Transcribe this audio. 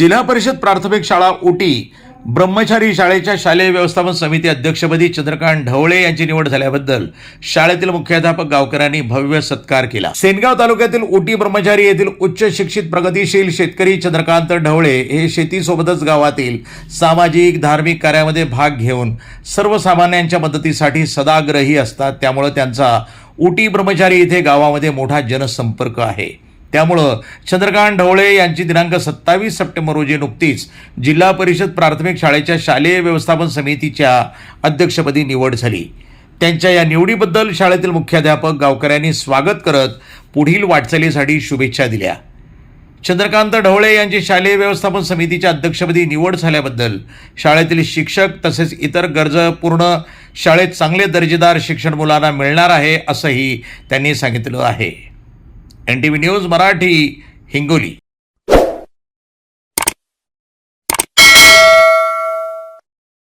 जिल्हा परिषद प्राथमिक शाळा उटी ब्रह्मचारी शाळेच्या शालेय व्यवस्थापन समिती अध्यक्षपदी चंद्रकांत ढवळे यांची निवड झाल्याबद्दल शाळेतील मुख्याध्यापक गावकऱ्यांनी भव्य सत्कार केला. सेनगाव तालुक्यातील उटी ब्रह्मचारी येथील उच्च शिक्षित प्रगतिशील शेतकरी चंद्रकांत ढवळे हे शेतीसोबतच गावातील सामाजिक धार्मिक कार्यामध्ये भाग घेऊन सर्वसामान्यांच्या मदतीसाठी सदाग्रही असतात. त्यामुळे त्यांचा उटी ब्रह्मचारी इथे गावामध्ये मोठा जनसंपर्क आहे. त्यामुळं चंद्रकांत ढवळे यांची दिनांक सत्तावीस सप्टेंबर रोजी नुकतीच जिल्हा परिषद प्राथमिक शाळेच्या शालेय व्यवस्थापन समितीच्या अध्यक्षपदी निवड झाली. त्यांच्या या निवडीबद्दल शाळेतील मुख्याध्यापक गावकऱ्यांनी स्वागत करत पुढील वाटचालीसाठी शुभेच्छा दिल्या. चंद्रकांत ढवळे यांची शालेय व्यवस्थापन समितीच्या अध्यक्षपदी निवड झाल्याबद्दल शाळेतील शिक्षक तसेच इतर गरजपूर्ण शाळेत चांगले दर्जेदार शिक्षण मुलांना मिळणार आहे असंही त्यांनी सांगितलं आहे. N T V news Marathi Hingoli.